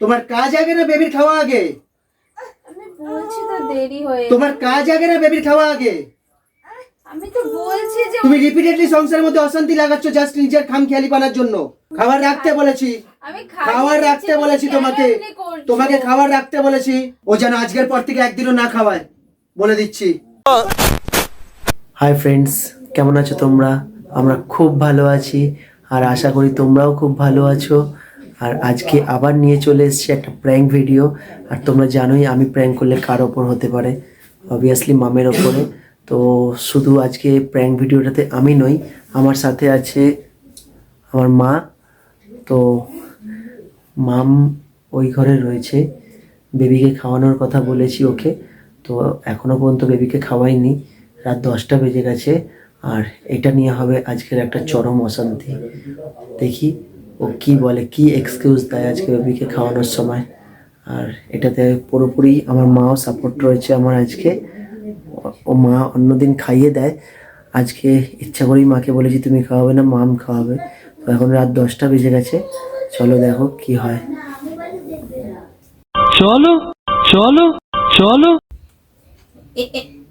তোমার কাজ আগে না বেবির খাওয়া আগে? আমি বলছি তো দেরি হয়ে তোমার কাজ আগে না বেবির খাওয়া আগে? আমি তো বলছি যে তুমি রিপিটেডলি সংসারের মধ্যে অশান্তি লাগাচ্ছ জাস্ট নিজের খাম খেয়ালি পানার জন্য। খাবার রাখতে বলেছি। আমি খাবার রাখতে বলেছি তোমাকে। তোমাকে খাবার রাখতে বলেছি। ও যেন আজকের পর থেকে একদিনও না খাওয়ায় বলে দিচ্ছি। হাই ফ্রেন্ডস কেমন আছো তোমরা? আমরা খুব ভালো আছি আর আশা করি তোমরাও খুব ভালো আছো। আর আজকে আবার নিয়ে চলে এসেছি একটা প্র্যাঙ্ক ভিডিও আর তোমরা জানোই আমি প্র্যাঙ্ক করলে কার ওপর হতে পারে। অবভিয়াসলি মামের ওপরে। তো শুধু আজকে প্র্যাঙ্ক ভিডিওটাতে আমি নই, আমার সাথে আছে আমার মা। তো মাম ওই ঘরে রয়েছে। বেবিকে খাওয়ানোর কথা বলেছি ওকে। তো এখনও পর্যন্ত বেবিকে খাওয়াইনি। রাত দশটা বেজে গেছে। আর এটা নিয়ে হবে আজকের একটা চরম অশান্তি। দেখি ও কি বলে কি এক্সকিউজ দেয় আজকে বেবিকে খাওয়ানোর সময়? আর এটাতে পুরোপুরি আমার মাও সাপোর্ট রয়েছে আমার আজকে। ও- মা অন্যদিন খাইয়ে দেয়। আজকে ইচ্ছা করেই মাকে বলেছি তুমি খাওয়াবে না মাম খাওয়াবে। তো এখন রাত দশটা বেজে গেছে। চলো দেখো কি হয়। চলো চলো চলো। এ- এ-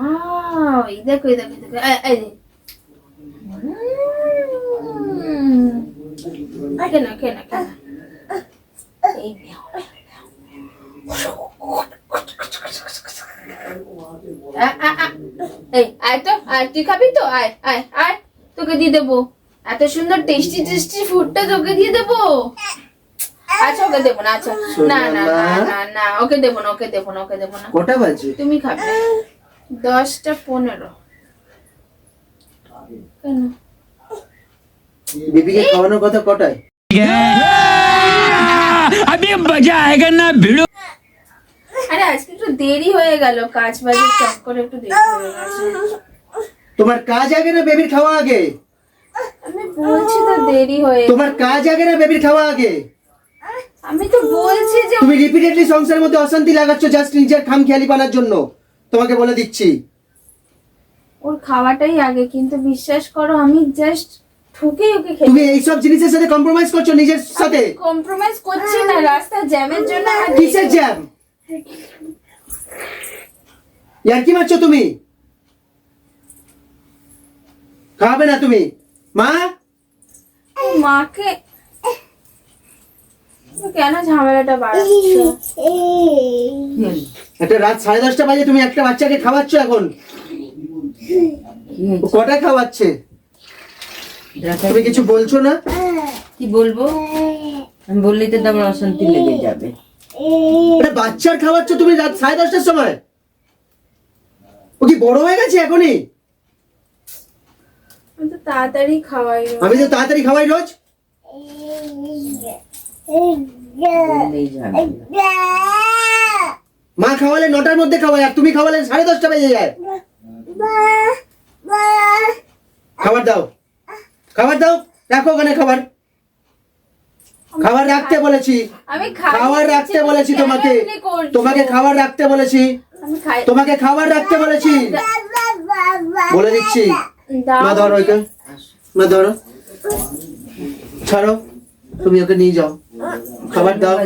Wow, এই দেখো এই দেখো এই দেখো আয় তো আয় তুই খাবি তো? আয় আয় আয় তোকে দিয়ে দেবো। এত সুন্দর টেস্টি টেস্টি ফুডটা তোকে দিয়ে দেবো। আচ্ছা ওকে দেবো না আচ্ছা। না না না না না ওকে দেবো না ওকে দেবো না ওকে দেবো না। কটা বাজে? তুমি খাবে। দশটা পনেরো। খাওয়ানোর কথা কটায়? আমি মজা না আরে আজকে একটু দেরি হয়ে গেল। কাজ একটু দেরি তোমার কাজ আগে না বেবির খাওয়া আগে? আমি বলছি তো দেরি হয়ে তোমার কাজ আগে না বেবির খাওয়া আগে? আমি তো বলছি যে তুমি রিপিটেডলি সংসারের মধ্যে অশান্তি লাগাচ্ছ জাস্ট নিজের খামখেয়ালি পানার জন্য। তোমাকে বলে দিচ্ছি। ওর খাওয়াটাই আগে কিন্তু বিশ্বাস করো আমি জাস্ট ঠুকেই ওকে খেতে তুমি এইসব জিনিসের সাথে কম্প্রোমাইজ করছ নিজের সাথে? কম্প্রোমাইজ করছি না রাস্তা জ্যামের জন্য কিসের জ্যাম ইয়ার কি মারছো তুমি? খাবে না তুমি। মা? মাকে কেন ঝামেলাটা বাড়াচ্ছ? একটা রাত সাড়ে দশটা বাজে তুমি একটা বাচ্চাকে খাওয়াচ্ছ এখন। ও কটায় খাওয়াচ্ছে? তুমি কিছু বলছো না? কি বলব? আমি বললেই তো তোমার অশান্তি লেগে যাবে। একটা বাচ্চার খাওয়াচ্ছ তুমি রাত সাড়ে দশটার সময়? ও কি বড় হয়ে গেছে এখনই? আমি তো তাড়াতাড়ি খাওয়াই আমি তো তাড়াতাড়ি খাওয়াই রোজ? মা খাওয়ালে নটার মধ্যে খাওয়ায় আর তুমি খাওয়ালে সাড়ে দশটা বেজে যায়। খাবার দাও। খাবার দাও রাখো ওখানে খাবার। খাবার রাখতে বলেছি। খাবার রাখতে বলেছি তোমাকে। তোমাকে খাবার রাখতে বলেছি। তোমাকে খাবার রাখতে বলেছি। বলে দিচ্ছি। মা ধরো ওকে। মা ধরো। ছাড়ো। তুমি ওকে নিয়ে যাও। খাবার দাও।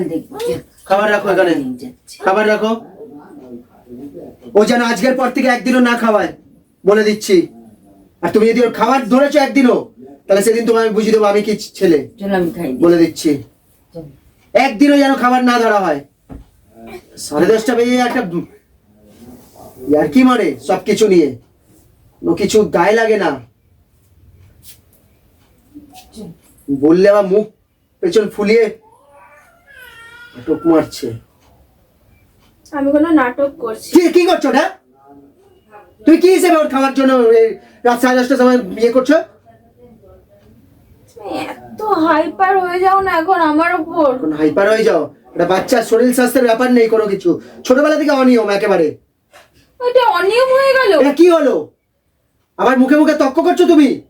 খাবার রাখো এখানে। খাবার রাখো। ও যেন আজকের পর থেকে একদিনও না খাওয়ায়। বলে দিচ্ছি। আর তুমি যদি ওর খাবার ধরেছো একদিনও তাহলে সেদিন তোমায় আমি বুঝিয়ে দেবো আমি কি ছেলে। আমি বলে দিচ্ছি। একদিনও যেন খাবার না ধরা হয়। সাড়ে দশটা বেজে একটা আর কি মারে সব কিছু নিয়ে? ও কিছু গায়ে লাগে না। বললে আবার মুখ পেছন ফুলিয়ে নাটক মারছে। আমি কোনো নাটক করছি। কি কি করছ না তুমি কি হিসেবে ওর খাওয়ার জন্য এই রাত সাড়ে দশটার সময় বিয়ে করছ? এত হাইপার হয়ে যাও না এখন আমার উপর। এখন হাইপার হয়ে যাও। একটা বাচ্চার শরীর স্বাস্থ্যের ব্যাপার নেই কোনো কিছু। ছোটবেলা থেকে অনিয়ম একেবারে। এটা অনিয়ম হয়ে গেল। এটা কি হলো? আবার মুখে মুখে তক্ক করছ তুমি?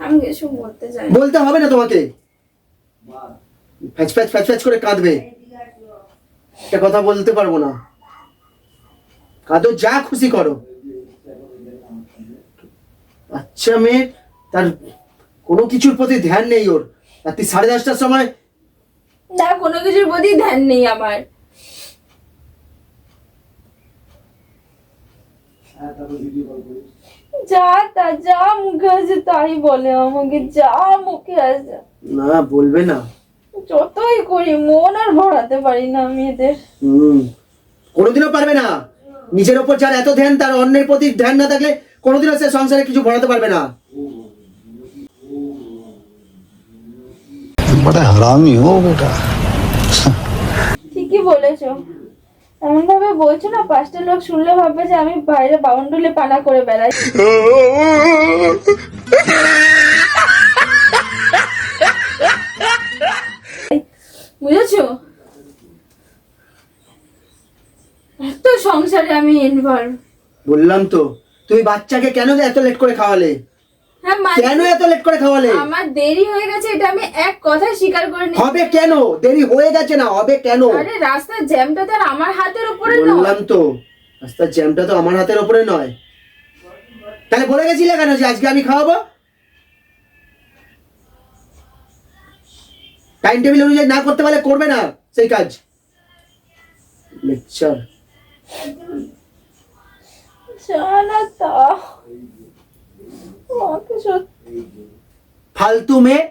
আমি কিছু বলতে চাই বলতে হবে না তোমাকে। ফ্যাচ ফ্যাচ ফ্যাচ ফ্যাচ করে কাঁদবে। একটা কথা বলতে পারব না। কাঁদো যা খুশি করো। বাচ্চা মেয়ে তার কোনো কিছুর প্রতি ধ্যান নেই ওর। রাত্রি সাড়ে দশটার সময় না কোনো কিছুর প্রতি ধ্যান নেই আমার। যা তা যা মুখে আছে তাই বলে আমাকে যা মুখে আছে। না বলবে না। যতই করি মন আর ভরাতে পারি না আমি এদের হুম কোনোদিনও পারবে না। নিজের ওপর যার এত ধ্যান তার অন্যের প্রতি ধ্যান না থাকলে কোনোদিনও সে সংসারে কিছু ভরাতে পারবে না। বড় হারামি ও বেটা। ঠিকই বলেছ। এমন ভাবে বলছো না পাঁচটা লোক শুনলে ভাববে যে আমি বাইরে বাউন্ডুলে পানা করে বেড়াই। সংসারে বললাম তো তুমি বাচ্চাকে কেন এত লেট করে খাওয়ালে? হ্যাঁ কেন এত লেট করে খাওয়ালে? আমার দেরি হয়ে গেছে এটা আমি এক কথায় স্বীকার করে নি হবে কেন? দেরি হয়ে গেছে না হবে কেন? আরে রাস্তার জ্যামটা তো আমার হাতের উপরে বললাম তো রাস্তার জ্যামটা তো আমার হাতের উপরে নয়। তাহলে বলে গেছিলে কেন যে আজকে আমি খাওয়াবো? টাইম টেবিল অনুযায়ী না করতে পারলে করবে না সেই কাজ। লেকচার জানা তা আমাকে সত্যি ফালতু মেয়ে?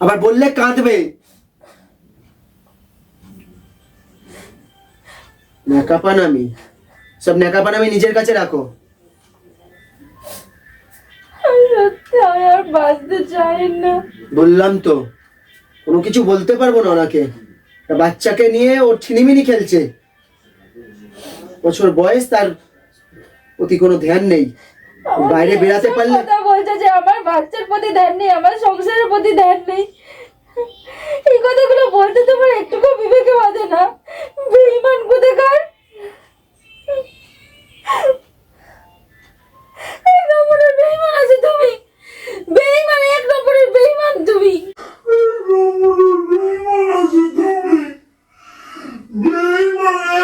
আবার বললে কাঁদবে। ন্যাকাপান আমি সব ন্যাকাপান আমি নিজের কাছে রাখো। বললাম তো কোনো কিছু বলতে পারব না ওনাকে। বাচ্চাকে নিয়ে ও ছিনিমিনি খেলছে। বছর বয়স তার প্রতি কোনো ধ্যান নেই। বাইরে বেরাতে পারলে কথা বলছে যে আমার বাচ্চার প্রতি ধ্যান নেই আমার সংসারের প্রতি ধ্যান নেই। এই কথাগুলো বলতে তোমার একটুকু বিবেকে বাঁধে না। বেইমান কোথাকার? এক নম্বরের বেইমান আছে তুমি। বেইমান এক নম্বরের বেইমান তুমি। আমার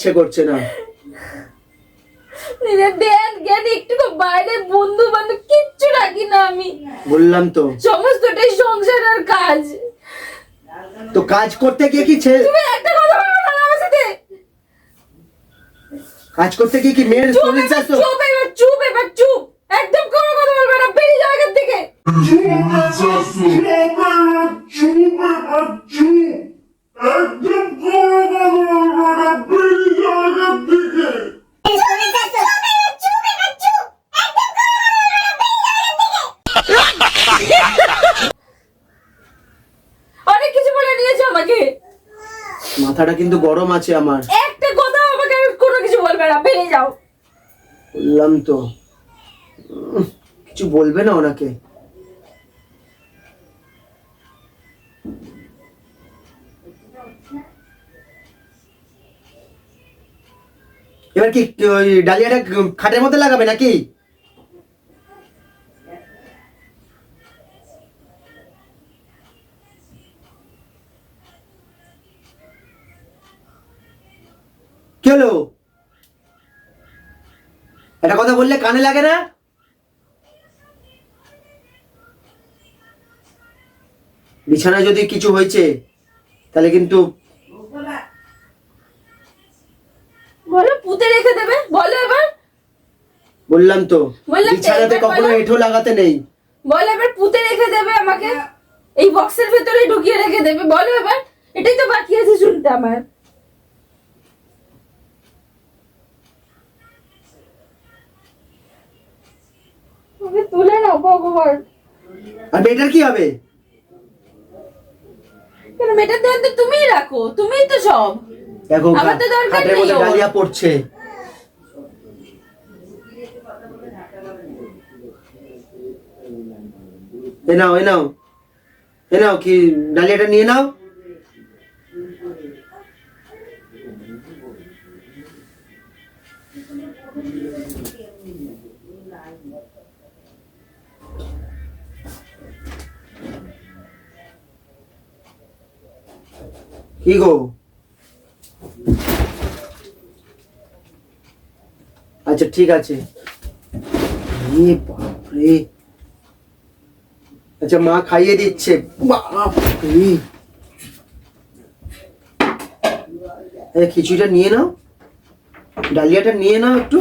ইচ্ছে করছে না। নিজের ধ্যান জ্ঞান একটুকু বাইরে বন্ধু বান্ধব কিচ্ছু রাখি না আমি। বললাম তো। সমস্তটাই সংসার আর কাজ। তো কাজ করতে গিয়ে কি ছে- তুমি একটা কথা বলবে না আমার সাথে? কাজ করতে গিয়ে কি মেয়ের চুপ শরীর স্বাস্থ্য চুপ এবার চুপ এবার চুপ। একদম কোনো কথা বলবে না বেরিয়ে যাও এখান থেকে। অনেক কিছু বলে নিয়েছো আমাকে। মাথাটা কিন্তু গরম আছে আমার। একটা কথা আমাকে কোনো কিছু বলবে না বেরিয়ে যাও। বললাম তো। কিছু বলবে না ওনাকে। এবার কি ওই ডালিয়াটা খাটের মধ্যে লাগাবে নাকি? হলো? একটা কথা বললে কানে লাগে না? বিছানায় যদি কিছু হয়েছে তাহলে কিন্তু বলো। পুঁতে রেখে দেবে। বলো এবার। বললাম তো বিছানাতে কখনো এঁঠো লাগাতে নেই। বলো এবার পুঁতে রেখে দেবে আমাকে। এই বক্সের ভেতরে ঢুকিয়ে রেখে দেবে। বলো এবার। এটাই তো বাকি আছে শুনতে আমার। ওকে তুলে নাও ভগবান। আর মেয়েটার কি হবে? কেন ধ্যান তো তুমিই রাখো তুমিই তো সব। দেখো আমার তো দরকার নেই। ডালিয়া পড়ছে। এ নাও এ নাও। এ নাও কি ডালিয়াটা নিয়ে নাও। কি গো আচ্ছা ঠিক আছে। আচ্ছা মা খাইয়ে দিচ্ছে। বাপরে। এই খিচুড়িটা নিয়ে নাও। ডালিয়াটা নিয়ে নাও একটু।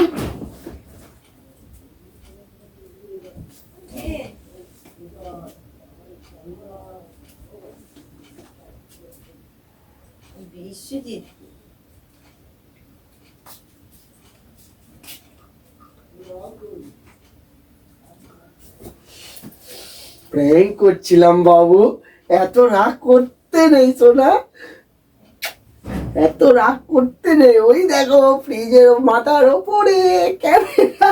প্র্যাঙ্ক করছিলাম বাবু। এত রাগ করতে নেই সোনা। এত রাগ করতে নেই। ওই দেখো ফ্রিজের মাথার ওপরে ক্যামেরা।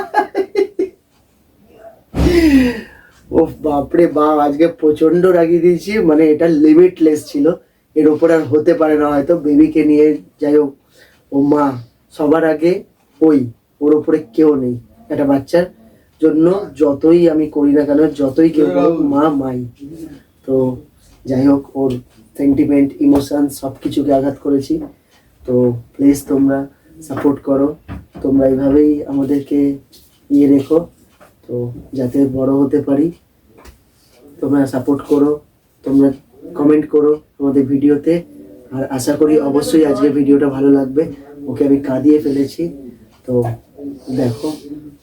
ও বাপরে বাপ, আজকে প্রচণ্ড রাগিয়ে দিয়েছি। মানে এটা লিমিটলেস ছিল। এর ওপর আর হতে পারে না হয়তো বেবিকে নিয়ে যাই হোক ও মা সবার আগে ওই ওর ওপরে কেউ নেই। একটা বাচ্চার জন্য যতই আমি করি না কেন যতই কেউ বলুক মা মাই। তো যাই হোক ওর সেন্টিমেন্ট ইমোশন সব কিছুকে আঘাত করেছি। তো প্লিজ তোমরা সাপোর্ট করো। তোমরা এইভাবেই আমাদেরকে ইয়ে রেখো। তো যাতে বড় হতে পারি। তোমরা সাপোর্ট করো। তোমরা কমেন্ট করো আমাদের ভিডিওতে। আর আশা করি অবশ্যই আজকে ভিডিওটা ভালো লাগবে। ওকে আমি কাঁদিয়ে ফেলেছি। তো দেখো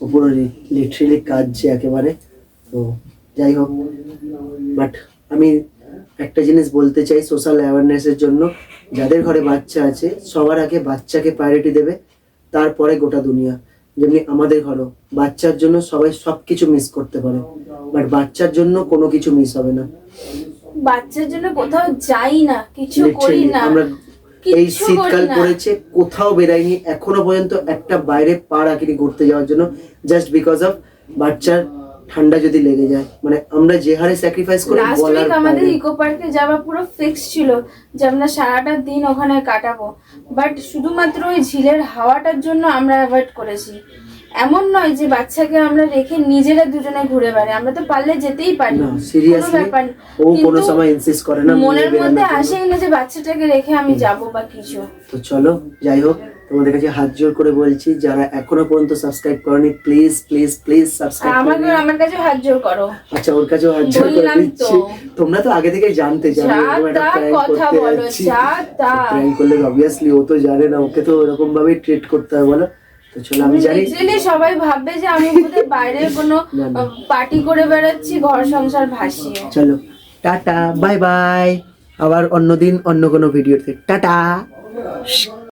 ও পুরো লিটারেলি কাঁদছে একেবারে। তো যাই হোক বাট আমি একটা জিনিস বলতে চাই সোশ্যাল অ্যাওয়ারনেসের জন্য। যাদের ঘরে বাচ্চা আছে, সবার আগে বাচ্চাকে প্রায়োরিটি দেবে, তারপরে গোটা দুনিয়া। যেমনি আমাদের ঘরও, বাচ্চার জন্য সবাই সব কিছু মিস করতে পারে। বাট বাচ্চার জন্য কোনো কিছু মিস হবে না। বাচ্চার জন্য কোথাও যাই না কিছু করি না আমরা এই শীতকাল পড়েছে কোথাও বেরাইনি এখনও পর্যন্ত একটা বাইরে পা রাখিনি ঘুরতে যাওয়ার জন্য জাস্ট বিকজ অফ বাচ্চার ঠান্ডা যদি লেগে যায়। মানে আমরা যে হারে স্যাক্রিফাইস করি লাস্ট বলার উইক আমাদের ইকো পার্কে যাওয়া পুরো ফিক্স ছিল যে আমরা সারাটা দিন ওখানে কাটাবো। বাট শুধুমাত্র ওই ঝিলের হাওয়াটার জন্য আমরা অ্যাভয়েড করেছি। এমন নয় যে বাচ্চাকে আমরা রেখে নিজেরা দুজনে ঘুরে বেড়াই। আমরা তো পারলে যেতেই পারি। না সিরিয়াসলি ব্যাপার ও কোনো সময় ইনসিস্ট করে না মনের মধ্যে আসেই না যে বাচ্চাটাকে রেখে আমি যাব বা কিছু। তো চলো যাই হোক তোমাদের কাছে হাত জোর করে বলছি যারা এখনও পর্যন্ত সাবস্ক্রাইব করনি প্লিজ প্লিজ প্লিজ সাবস্ক্রাইব আমাকে আমার কাছে হাত জোর করো। আচ্ছা ওর কাছে হাত জোর করে দিচ্ছি। তোমরা তো আগে থেকে জানতে যে আমি এরকম একটা তা কথা করতে বলো, যাচ্ছি। যা তা। prank করলে অবভিয়াসলি ও তো জানে না ওকে তো এরকম ভাবেই ট্রিট করতে হয় বলো। তো চলো আমি জানি সবাই ভাববে যে আমি বোধহয় বাইরে কোনো। পার্টি করে বেড়াচ্ছি ঘর সংসার ভাসিয়ে। চলো টাটা বাই বাই আবার অন্যদিন অন্য কোনো ভিডিওতে টাটা।